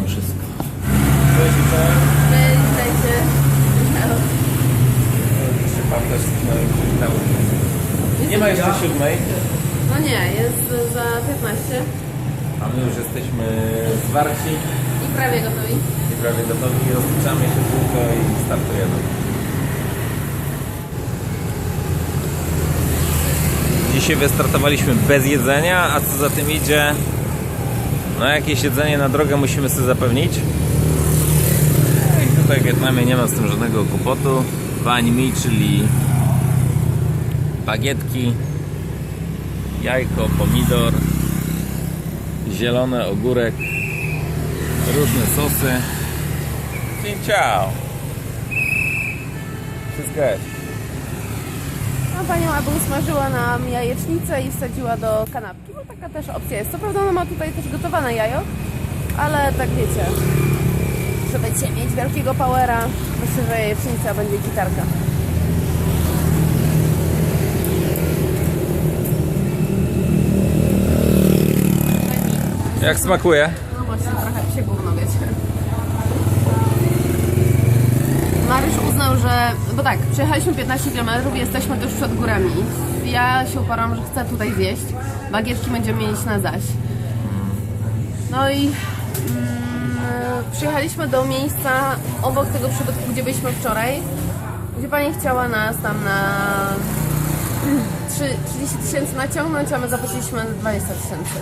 nam wszystko. Nie ma jeszcze siódmej, No nie, jest za 15 a my już jesteśmy zwarci i prawie gotowi. i prawie gotowi. Rozliczamy się tylko i startujemy. Dzisiaj wystartowaliśmy bez jedzenia, a co za tym idzie, no jakieś jedzenie na drogę musimy sobie zapewnić. I tutaj w Wietnamie nie ma z tym żadnego kłopotu. Banh mi, czyli bagietki, jajko, pomidor, zielony ogórek, różne sosy. Dzień ciao! Wszystko jest. No panią Abu usmażyła nam jajecznicę i wsadziła do kanapki, bo taka też opcja jest. Co prawda ona ma tutaj też gotowane jajo, ale tak wiecie, żeby cię mieć wielkiego powera, myślę, że jajecznica będzie gitarka. Jak smakuje? No właśnie, trochę się gówno, wiecie. Mariusz uznał, że... Bo tak, przejechaliśmy 15 km jesteśmy tuż przed górami. Ja się uparłam, że chcę tutaj zjeść. Bagietki będziemy mieć na zaś. No i mm, przyjechaliśmy do miejsca obok tego przybytku, gdzie byliśmy wczoraj, gdzie pani chciała nas tam na trzy- 30 tysięcy naciągnąć, a my zapłaciliśmy 20 tysięcy.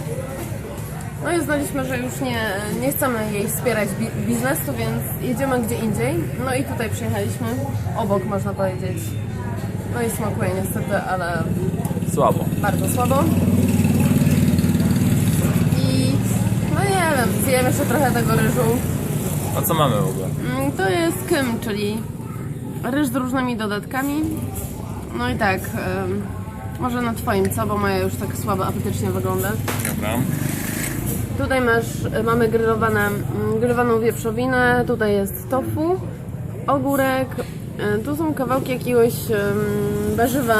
No i uznaliśmy, że już nie, nie chcemy jej wspierać bi- biznesu, więc jedziemy gdzie indziej. No i tutaj przyjechaliśmy, obok można powiedzieć. No i smakuje niestety, ale Słabo. bardzo słabo. I no nie wiem, zjem jeszcze trochę tego ryżu. A co mamy w ogóle? Mm, To jest kym, czyli ryż z różnymi dodatkami. No i tak, może na twoim co, bo moja już tak słabo apetycznie wygląda. Dobra. Tutaj masz, mamy grillowane, mm, grillowaną wieprzowinę, tutaj jest tofu, ogórek, e, tu są kawałki jakiegoś warzywa,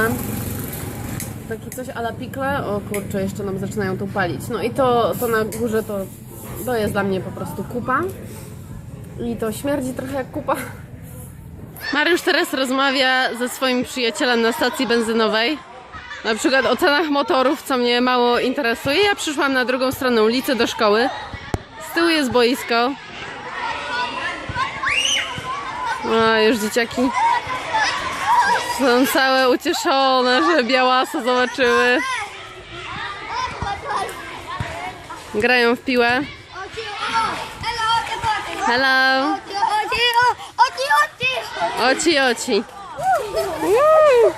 takie coś a la pickle, o kurczę, jeszcze nam zaczynają tu palić. No i to, to na górze to, to jest dla mnie po prostu kupa i to śmierdzi trochę jak kupa. Mariusz teraz rozmawia ze swoim przyjacielem na stacji benzynowej. Na przykład o cenach motorów, co mnie mało interesuje. Ja przyszłam na drugą stronę ulicy do szkoły. Z tyłu jest boisko. A, już dzieciaki są całe ucieszone, że białasa zobaczyły. Grają w piłę. Hello. Oci, oci. Uuu.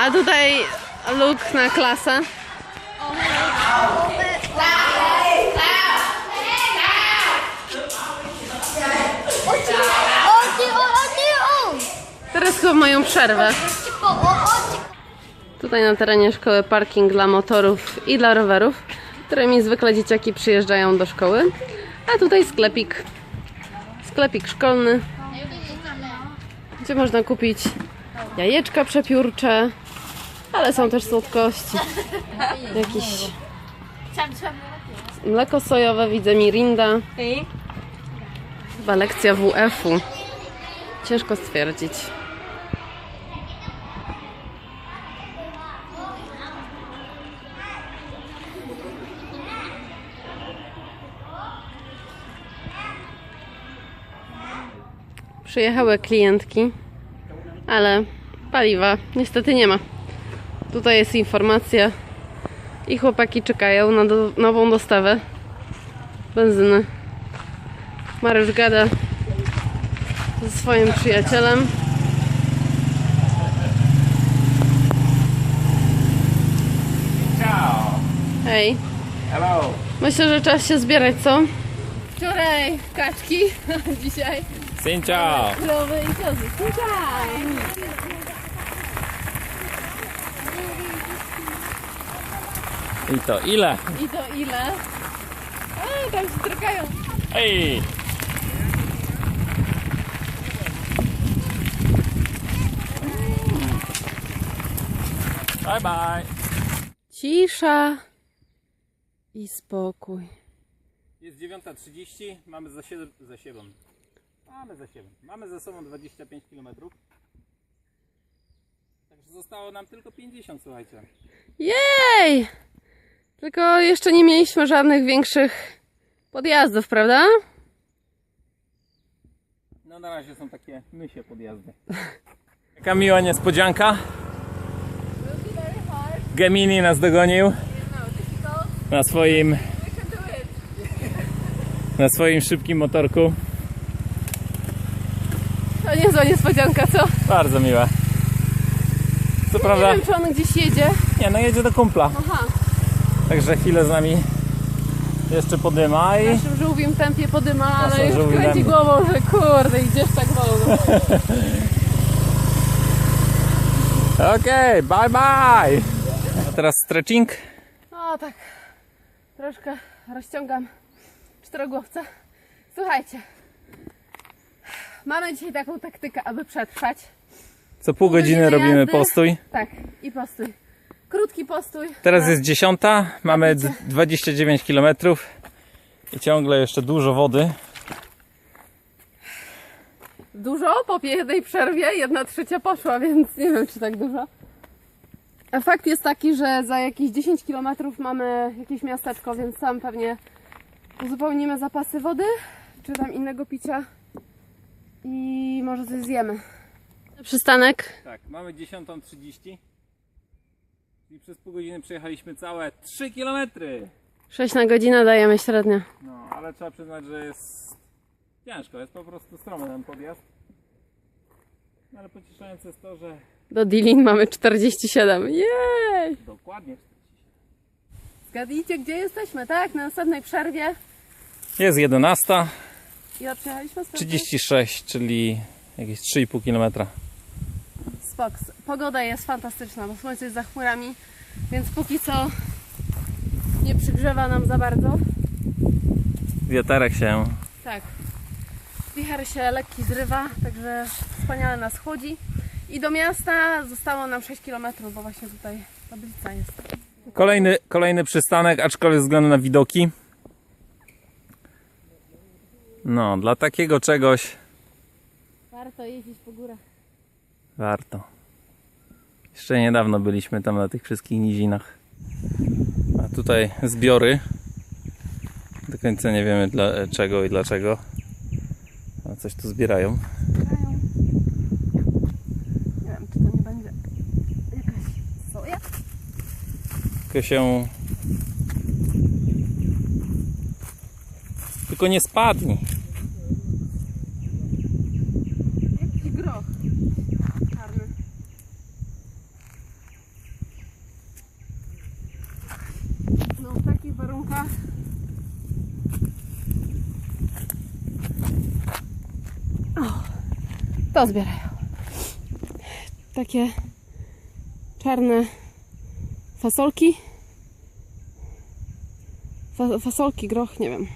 A tutaj look na klasę. Teraz chyba mają przerwę. Tutaj na terenie szkoły parking dla motorów i dla rowerów, którymi zwykle dzieciaki przyjeżdżają do szkoły. A tutaj sklepik. Sklepik szkolny, gdzie można kupić jajeczka przepiórcze, ale są też słodkości. Jakieś mleko sojowe, widzę mirinda. Chyba lekcja WF-u. Ciężko stwierdzić. Przyjechały klientki, ale paliwa niestety nie ma. Tutaj jest informacja i chłopaki czekają na do, nową dostawę benzyny. Mariusz gada ze swoim przyjacielem. Ciao! Hej, Hello! myślę, że czas się zbierać, co? Wczoraj kaczki, dzisiaj ciao! krowy i kozy. Dzisiaj! I to ile? I to ile? A, tam się trykają. Ej! Bye bye! Cisza i spokój. Jest 9.30, mamy za, siedem, za siebą. Mamy za siebą. Mamy za sobą 25 km. Także zostało nam tylko 50, słuchajcie. Jej! Tylko jeszcze nie mieliśmy żadnych większych podjazdów, prawda? No na razie są takie mysie podjazdy. Jaka miła niespodzianka. Gemini nas dogonił na swoim na swoim szybkim motorku. To niezła niespodzianka, co? Bardzo miłe. Co Nie prawda, wiem, czy on gdzieś jedzie. nie no jedzie do kumpla. Aha, Także chwilę z nami jeszcze podyma i w naszym żółwim tempie podyma, ale już kręci tempie. głową, że kurde, idziesz tak wolno. okej, bye bye. A teraz stretching. O tak, troszkę rozciągam czterogłowca. Słuchajcie, mamy dzisiaj taką taktykę, aby przetrwać. Co pół godziny godziny robimy jazdy. postój. Tak, i postój. Krótki postój. Teraz jest dziesiąta, mamy d- 29 km i ciągle jeszcze dużo wody. Dużo, po jednej przerwie jedna trzecia poszła, więc nie wiem, czy tak dużo. Fakt jest taki, że za jakieś 10 km mamy jakieś miasteczko, więc tam pewnie uzupełnimy zapasy wody, czy tam innego picia i może coś zjemy. Przystanek. Tak, mamy 10.30 i przez pół godziny przejechaliśmy całe 3 km. 6 na godzinę dajemy średnio. No, ale trzeba przyznać, że jest ciężko, jest po prostu stromy ten podjazd. No, ale pocieszające jest to, że Do dealing mamy 47. Jej! dokładnie Zgadnijcie, gdzie jesteśmy, tak? Na następnej przerwie. jest 11, Ile przejechaliśmy? 36, czyli jakieś 3,5 km. Spoks. Pogoda jest fantastyczna, bo słońce jest za chmurami, więc póki co nie przygrzewa nam za bardzo. Wiaterek się Tak. Wicher się lekki zrywa, także wspaniale nas chłodzi. I do miasta zostało nam 6 km, bo właśnie tutaj tablica jest. Kolejny, kolejny przystanek, aczkolwiek względu na widoki. No, dla takiego czegoś Warto jeździć po górach. Warto. Jeszcze niedawno byliśmy tam na tych wszystkich nizinach. A tutaj zbiory. Do końca nie wiemy dla czego i dlaczego. A coś tu zbierają. Grają. Nie wiem, czy to nie będzie jakaś soja? Tylko się... Tylko nie spadnij. Jakiś groch czarny. No w takich warunkach o, to zbierają. Takie czarne fasolki. Fa fasolki, groch, nie wiem.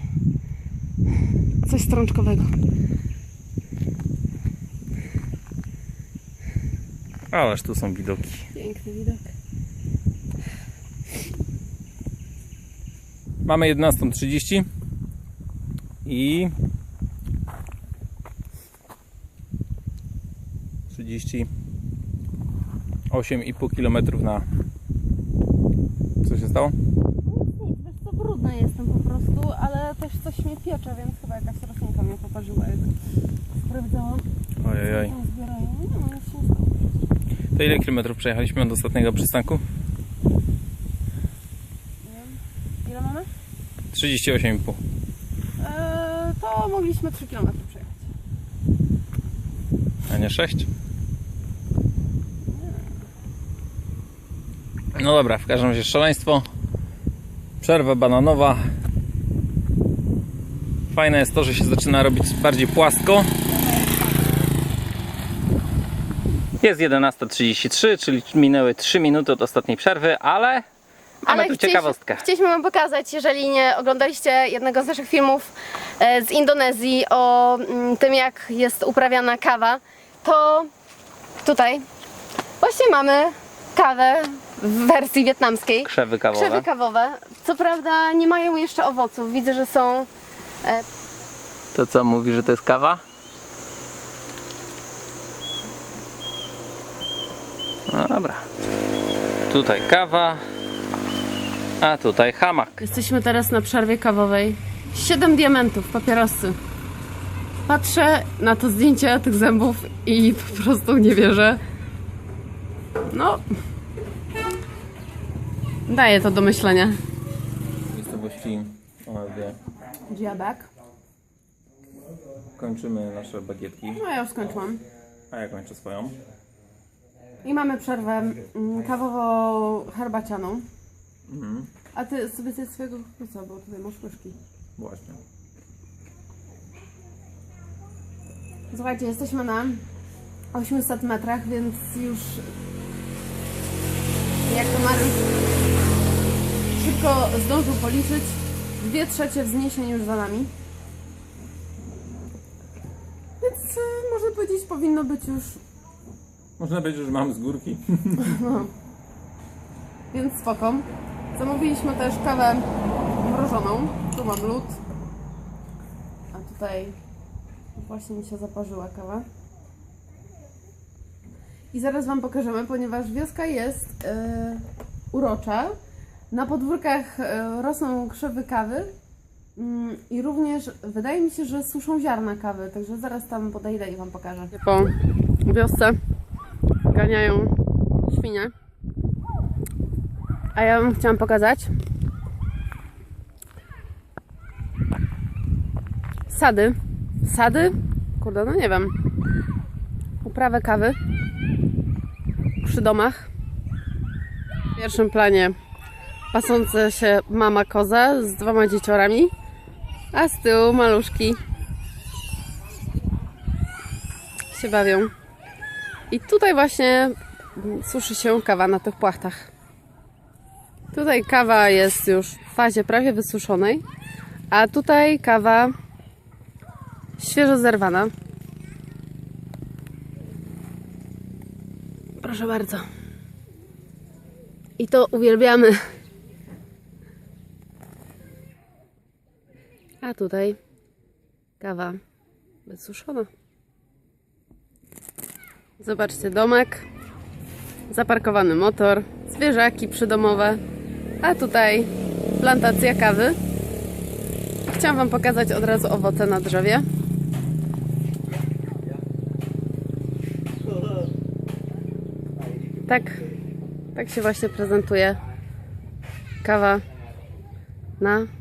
Coś strączkowego. Ależ tu są widoki. Piękny widok. Mamy 11.30 i 38,5 km na co się stało? Nic, wiesz co, brudna jestem po prostu, ale też coś mnie piecze, więc chyba jakaś roślinka mnie poparzyła, jak sprawdzałam. Ojej. No, nic. To ile kilometrów przejechaliśmy od ostatniego przystanku? Nie wiem. Ile mamy? 38,5 Eee, to mogliśmy 3 km przejechać. a nie 6? No dobra, w każdym razie szaleństwo. Przerwa bananowa. Fajne jest to, że się zaczyna robić bardziej płasko. Jest 11.33, czyli minęły 3 minuty od ostatniej przerwy, ale mamy tu ciekawostkę. Chcieliśmy Wam pokazać, jeżeli nie oglądaliście jednego z naszych filmów e, z Indonezji o mm, tym, jak jest uprawiana kawa, to tutaj właśnie mamy kawę w wersji wietnamskiej. Krzewy kawowe. Krzewy kawowe. Co prawda nie mają jeszcze owoców. Widzę, że są e, To co, mówi, że to jest kawa? No dobra. Tutaj kawa, a tutaj hamak. Jesteśmy teraz na przerwie kawowej. Siedem diamentów, papierosy. Patrzę na to zdjęcie tych zębów i po prostu nie wierzę. No. Daje to do myślenia. miejscowości o nazwie Dziadek. kończymy nasze bagietki, No ja już skończyłam. a ja kończę swoją. I mamy przerwę mm, kawowo-herbacianą. Mhm. A ty sobie zjedz swojego kukuryca, bo tutaj masz łyżki. Właśnie. Słuchajcie, jesteśmy na 800 metrach, więc już jak to Mariusz szybko zdążył policzyć, dwie trzecie wzniesień już za nami. Więc e, można powiedzieć, powinno być już, Można powiedzieć, że mam z górki. więc spoko. Zamówiliśmy też kawę mrożoną. Tu mam lód. A tutaj właśnie mi się zaparzyła kawa. I zaraz Wam pokażemy, ponieważ wioska jest e, urocza. Na podwórkach e, rosną krzewy kawy mm, i również wydaje mi się, że suszą ziarna kawy, także zaraz tam podejdę i Wam pokażę. Po wiosce ganiają świnie. A ja Wam chciałam pokazać sady. Sady? Kurde, no nie wiem. Uprawę kawy przy domach. W pierwszym planie pasąca się mama koza z dwoma dzieciorami, a z tyłu maluszki się bawią. I tutaj właśnie suszy się kawa na tych płachtach. Tutaj kawa jest już w fazie prawie wysuszonej, a tutaj kawa świeżo zerwana. Proszę bardzo. I to uwielbiamy. A tutaj kawa wysuszona. Zobaczcie domek, zaparkowany motor, zwierzaki przydomowe, a tutaj plantacja kawy. Chciałam Wam pokazać od razu owoce na drzewie. Tak, tak się właśnie prezentuje kawa na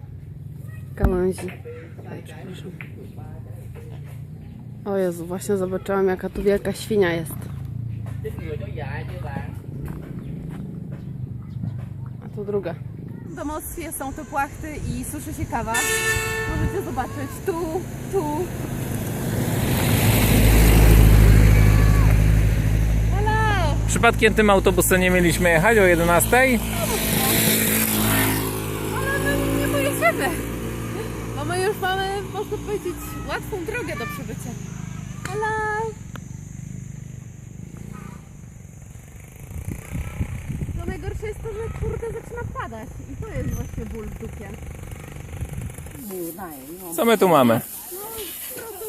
gałęzi. O Jezu, właśnie zobaczyłam jaka tu wielka świnia jest. A tu druga. W domostwie są te płachty i suszy się kawa. Możecie zobaczyć tu, tu. Hello! Przypadkiem tym autobusem nie mieliśmy jechać o 11? Ale my nie pojedziemy. My już mamy, można powiedzieć, łatwą drogę do przybycia. Hello! To najgorsze jest to, że kurde zaczyna padać. I to jest właśnie ból w dupie. Co my tu mamy?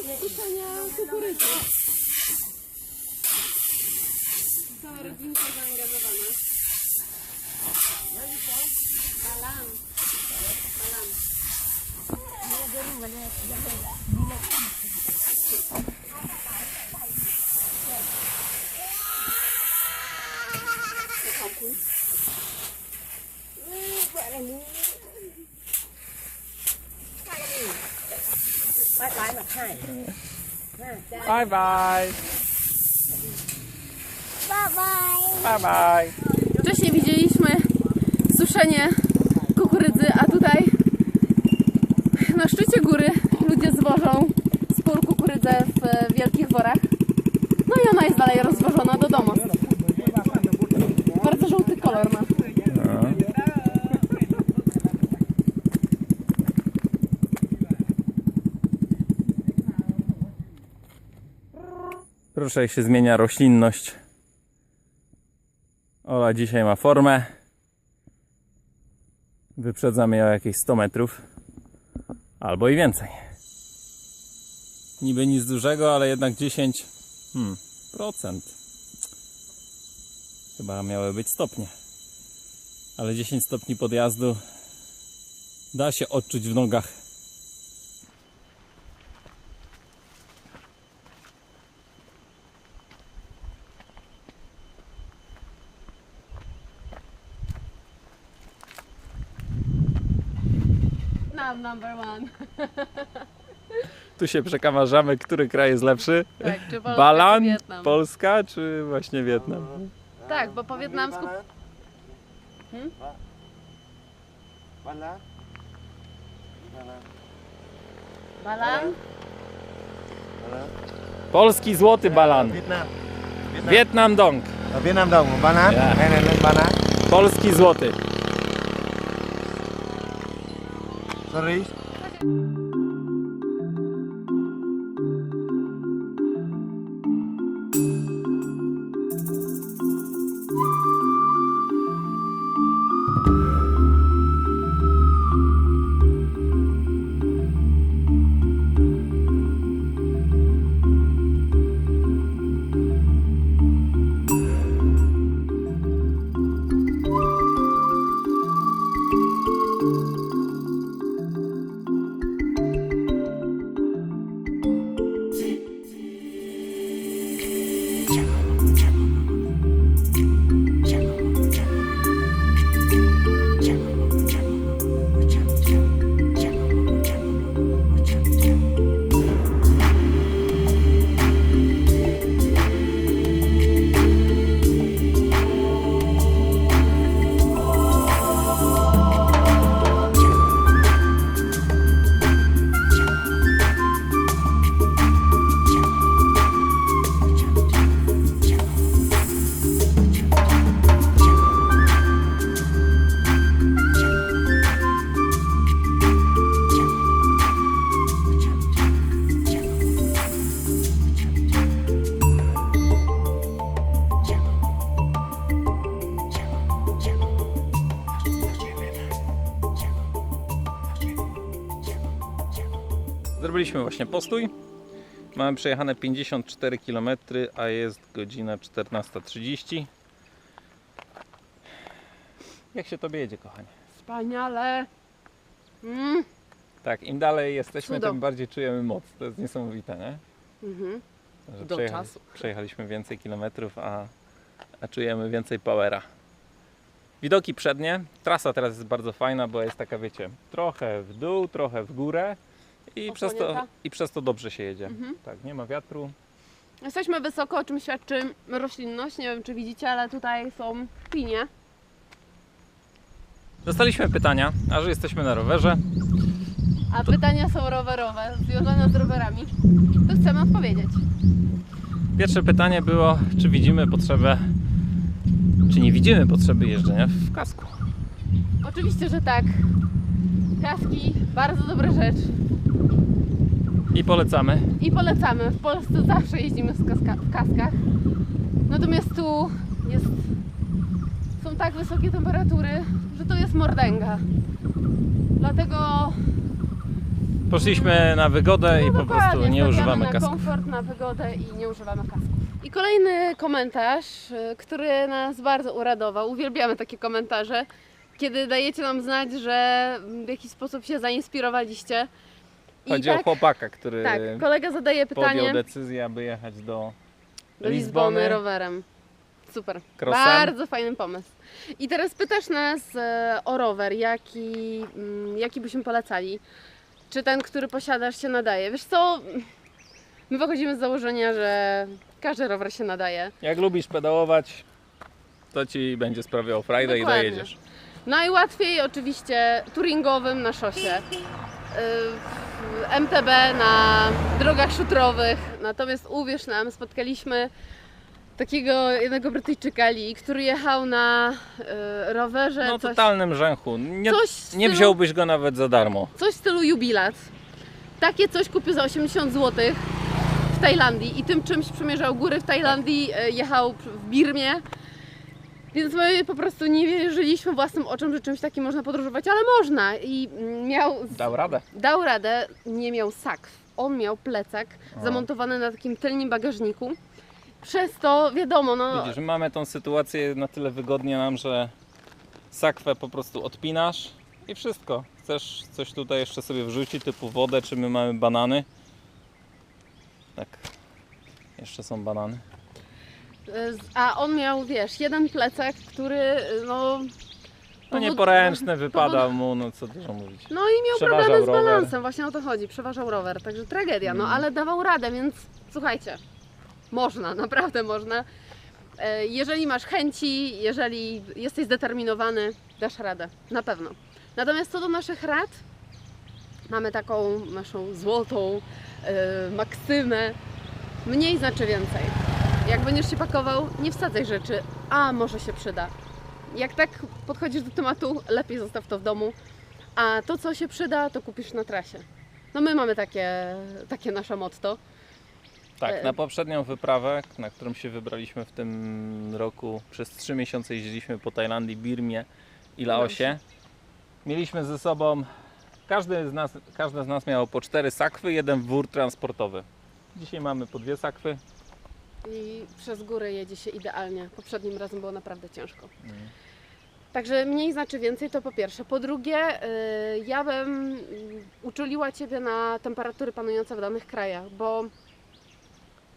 do skuszenia kukurydzy. Cała rodzinka zaangażowana. Alan. Alan. Bye bye. Bye bye. Wcześniej widzieliśmy suszenie kukurydzy, a na szczycie góry ludzie zwożą z pól kukurydzę w e, wielkich worach. No i ona jest dalej rozwożona do domu. Bardzo żółty kolor ma. Proszę, jak się zmienia roślinność. O, Koła dzisiaj ma formę. Wyprzedzamy ją jakieś 100 metrów. Albo i więcej. Niby nic dużego, ale jednak 10 hmm, procent. Chyba miały być stopnie. Ale 10 stopni podjazdu da się odczuć w nogach. Nam number one. Tu się przekamarzamy, który kraj jest lepszy. Tak, czy Polska, Balan, czy Wietnam. Polska czy właśnie Wietnam? Tak, bo po wietnamsku... Hmm? Bala? Bala. Balan? Bala. Polski złoty balan. Vietnam. Vietnam. Wietnam dong. Vietnam banan. Yeah. Hay là lên banan. Polski złoty. Sorry. Zrobiliśmy właśnie postój. Mamy przejechane 54 km, a jest godzina 14.30. Jak się tobie jedzie, kochanie? Wspaniale. Mm. Tak, im dalej jesteśmy, Cudo. tym bardziej czujemy moc. To jest niesamowite, nie? Mhm. Że Do przejechali, czasu. przejechaliśmy więcej kilometrów, a, a czujemy więcej powera. Widoki przednie. Trasa teraz jest bardzo fajna, bo jest taka, wiecie, trochę w dół, trochę w górę i, przez to, i przez to dobrze się jedzie. Mhm. Tak, nie ma wiatru. Jesteśmy wysoko, o czym świadczy roślinność. Nie wiem, czy widzicie, ale tutaj są pinie. Dostaliśmy pytania, a że jesteśmy na rowerze, A pytania są rowerowe, związane z rowerami. To chcemy odpowiedzieć. Pierwsze pytanie było, czy widzimy potrzebę, czy nie widzimy potrzeby jeżdżenia w kasku. Oczywiście, że tak. Kaski, bardzo dobra rzecz. I polecamy. I polecamy. W Polsce zawsze jeździmy w kaskach. Natomiast tu jest, są tak wysokie temperatury, że to jest mordęga. Dlatego Poszliśmy na wygodę i no po dokładnie, prostu nie używamy na kasku. komfort, na wygodę i nie używamy kasku. I kolejny komentarz, y, który nas bardzo uradował. Uwielbiamy takie komentarze, kiedy dajecie nam znać, że w jakiś sposób się zainspirowaliście. Chodzi tak, o chłopaka, który tak, kolega zadaje podjął pytanie decyzję, aby jechać do do Lizbony Lizbony. rowerem. Super. Crossem. Bardzo fajny pomysł. I teraz pytasz nas e, o rower, jaki, mm, jaki byśmy polecali. Czy ten, który posiadasz, się nadaje? Wiesz co, my wychodzimy z założenia, że każdy rower się nadaje. Jak lubisz pedałować, to ci będzie sprawiał frajdę i Dokładnie. dojedziesz. Najłatwiej oczywiście touringowym na szosie. MTB na drogach szutrowych. Natomiast uwierz nam, spotkaliśmy takiego jednego Brytyjczyka Lee, który jechał na yy, rowerze No coś, totalnym rzęchu. Nie, coś, w nie stylu, wziąłbyś go nawet za darmo. coś w stylu jubilat. Takie coś kupił za 80 zł w Tajlandii i tym czymś przemierzał góry w Tajlandii, yy, jechał w Birmie Więc my po prostu nie wierzyliśmy własnym oczom, że czymś takim można podróżować, ale można. I mm, miał, Dał radę. dał radę, nie miał sakw. On miał plecak O. zamontowany na takim tylnym bagażniku. Przez to wiadomo, no. Widzisz, my mamy tą sytuację na tyle wygodnie nam, że sakwę po prostu odpinasz i wszystko. Chcesz coś tutaj jeszcze sobie wrzucić, typu wodę, czy my mamy banany. Tak. Jeszcze są banany. Z- A on miał, wiesz, jeden plecak, który no. No powód- nieporęczny wypadał mu, no co dużo mówić. No i miał Przeważał problemy z rower. balansem, właśnie o to chodzi. Przeważał rower, także tragedia, no Mm. ale dawał radę, więc słuchajcie, można, naprawdę można. E, Jeżeli masz chęci, jeżeli jesteś zdeterminowany, dasz radę, na pewno. Natomiast co do naszych rad, mamy taką naszą złotą e, maksymę, mniej znaczy więcej. Jak będziesz się pakował, nie wsadzaj rzeczy, a może się przyda. Jak tak podchodzisz do tematu, lepiej zostaw to w domu, a to, co się przyda, to kupisz na trasie. No my mamy takie, takie nasze motto. Tak, E, na poprzednią wyprawę, na którą się wybraliśmy w tym roku, przez 3 miesiące jeździliśmy po Tajlandii, Birmie i Laosie. Mieliśmy ze sobą, każdy z nas, każde z nas miało po cztery sakwy, jeden wór transportowy. Dzisiaj mamy po dwie sakwy. I przez góry jedzie się idealnie. Poprzednim razem było naprawdę ciężko. Mm. Także mniej znaczy więcej, to po pierwsze. Po drugie, y, ja bym y, uczuliła Ciebie na temperatury panujące w danych krajach, bo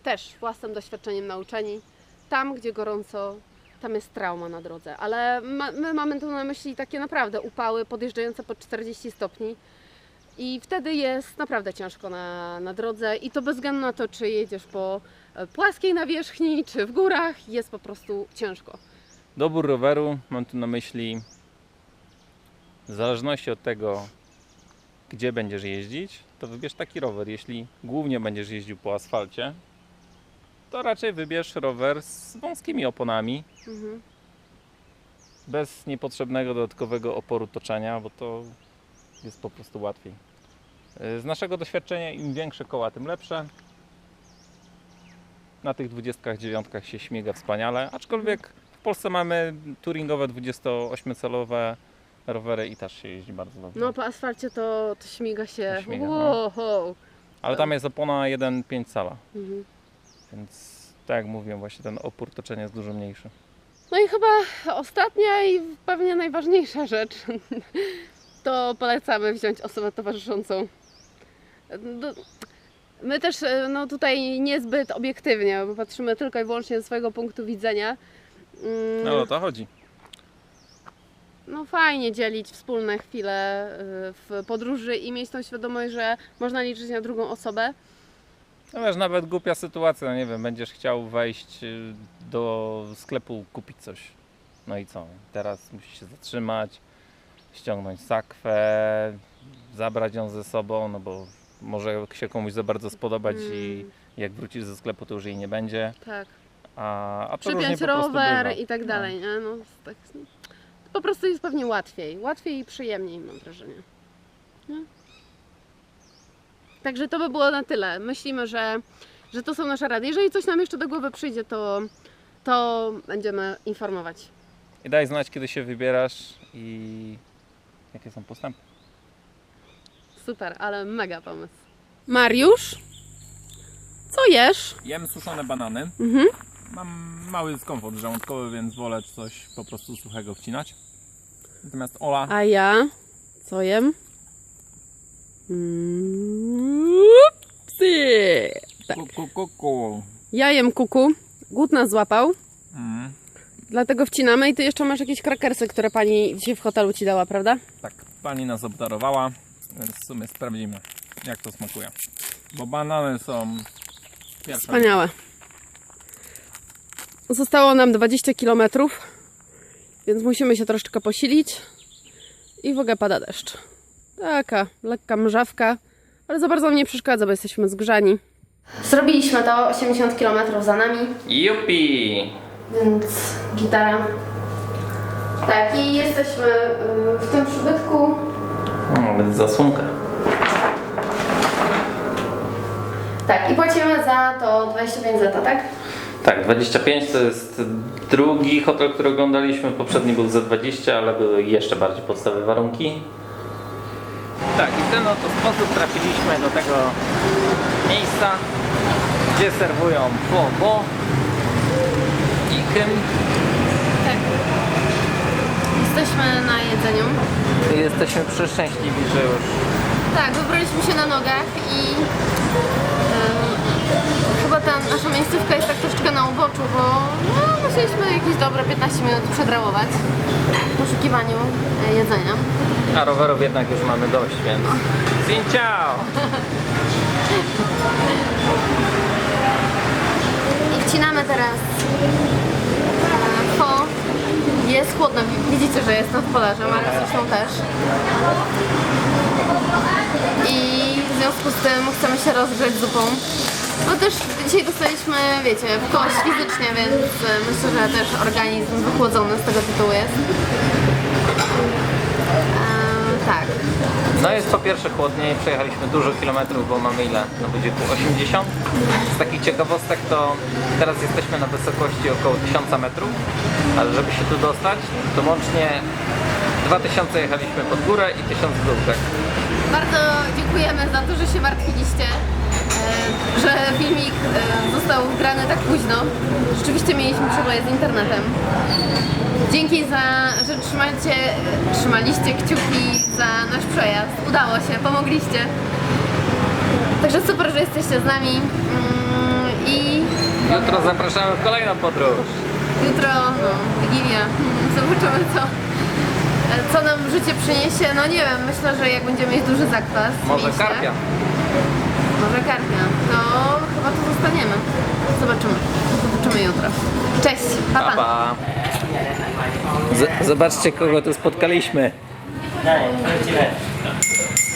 też własnym doświadczeniem nauczeni, tam gdzie gorąco, tam jest trauma na drodze. Ale ma, my mamy tu na myśli takie naprawdę upały podjeżdżające pod 40 stopni. I wtedy jest naprawdę ciężko na, na drodze i to bez względu na to, czy jedziesz po płaskiej nawierzchni, czy w górach, jest po prostu ciężko. Dobór roweru, mam tu na myśli, w zależności od tego, gdzie będziesz jeździć, to wybierz taki rower. Jeśli głównie będziesz jeździł po asfalcie, to raczej wybierz rower z wąskimi oponami, Mhm. bez niepotrzebnego dodatkowego oporu toczenia, bo to jest po prostu łatwiej. Y, Z naszego doświadczenia im większe koła, tym lepsze. Na tych 29 się śmiga wspaniale, aczkolwiek w Polsce mamy touringowe 28-calowe rowery i też się jeździ bardzo dobrze. No po asfalcie to, to śmiga się. To śmiga, no. Wow. Ale tam jest opona 1,5 cala, Mhm. więc tak jak mówiłem, właśnie ten opór toczenia jest dużo mniejszy. No i chyba ostatnia i pewnie najważniejsza rzecz. To polecamy wziąć osobę towarzyszącą. My też e, no, tutaj niezbyt obiektywnie, bo patrzymy tylko i wyłącznie ze swojego punktu widzenia. Mm, No o to chodzi. no fajnie dzielić wspólne chwile y, w podróży i mieć tą świadomość, że można liczyć na drugą osobę. No wiesz, nawet głupia sytuacja, no nie wiem, będziesz chciał wejść y, do sklepu kupić coś. No i co? Teraz musisz się zatrzymać, ściągnąć sakwę, zabrać ją ze sobą, no bo może się komuś za bardzo spodobać i Mm, jak wrócisz ze sklepu, to już jej nie będzie. tak. A, a Przypiąć rower i tak dalej, nie? No, tak, po prostu jest pewnie łatwiej. Łatwiej i przyjemniej mam wrażenie. Nie? Także to by było na tyle. Myślimy, że, że to są nasze rady. Jeżeli coś nam jeszcze do głowy przyjdzie, to, to będziemy informować. I daj znać, kiedy się wybierasz i jakie są postępy. Super, ale mega pomysł. Mariusz, co jesz? Jem suszone banany. Mhm. Mam mały dyskomfort żołądkowy, więc wolę coś po prostu suchego wcinać. Natomiast Ola A ja co jem? Mm, Psy. Tak. Ku, ku, ku, ku. Ja jem kuku. Głód nas złapał. Mm, Dlatego wcinamy i ty jeszcze masz jakieś krakersy, które pani dzisiaj w hotelu ci dała, prawda? tak, pani nas obdarowała, więc w sumie sprawdzimy, jak to smakuje. Bo banany są pierwsze. Wspaniałe. Zostało nam 20 km, więc musimy się troszeczkę posilić. I w ogóle pada deszcz. Taka lekka mrzawka, ale za bardzo nam nie przeszkadza, bo jesteśmy zgrzani. Zrobiliśmy to 80 km za nami, Jupi! więc gitara. Tak, i jesteśmy y, w tym przybytku. Nawet zasłonka. Tak, i płacimy za to 25 zeta, tak? Tak, 25 to jest drugi hotel, który oglądaliśmy. Poprzedni był za 20, ale były jeszcze bardziej podstawowe warunki. Tak, i w ten oto sposób trafiliśmy do tego miejsca, gdzie serwują bo i kym. Jesteśmy na jedzeniu. Jesteśmy przeszczęśliwi, że już Tak, wybraliśmy się na nogach i em, chyba ta nasza miejscówka jest tak troszeczkę na uboczu, bo no, musieliśmy jakieś dobre 15 minut przedrałować w poszukiwaniu e, jedzenia. A rowerów jednak już mamy dość, więc... Ciao! I wcinamy teraz. Jest chłodno, widzicie, że jest nad polarzem, ale zresztą też. I w związku z tym chcemy się rozgrzeć zupą. No też dzisiaj dostaliśmy, wiecie, w kość fizycznie, więc e, myślę, że też organizm wychłodzony z tego tytułu jest. Tak. No jest po pierwsze chłodniej, przejechaliśmy dużo kilometrów, bo mamy ile na budziku? 80? Z takich ciekawostek to teraz jesteśmy na wysokości około 1000 metrów, ale żeby się tu dostać, to łącznie 2000 jechaliśmy pod górę i 1000 w dół, tak? Bardzo dziękujemy za to, że się martwiliście, e, że filmik e, został wgrany tak późno. Rzeczywiście mieliśmy przeboje z internetem. Dzięki za, że trzymacie, trzymaliście kciuki za nasz przejazd. Udało się, pomogliście. Także super, że jesteście z nami. Mm, I Jutro zapraszamy w kolejną podróż. jutro, no, Wigilia. Mm, Zobaczymy co, co nam życie przyniesie. No nie wiem, myślę, że jak będziemy mieć duży zakwas. w Może mieście, karpia. Może karpia. To chyba tu zostaniemy. Zobaczymy. Zobaczymy jutro. Cześć. Pa, pa. Pa, pa. Z- zobaczcie kogo tu spotkaliśmy.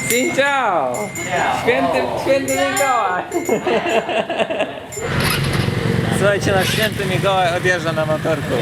Xin ciao! Święty, święty Mikołaj! Słuchajcie, nasz święty Mikołaj odjeżdża na motorku.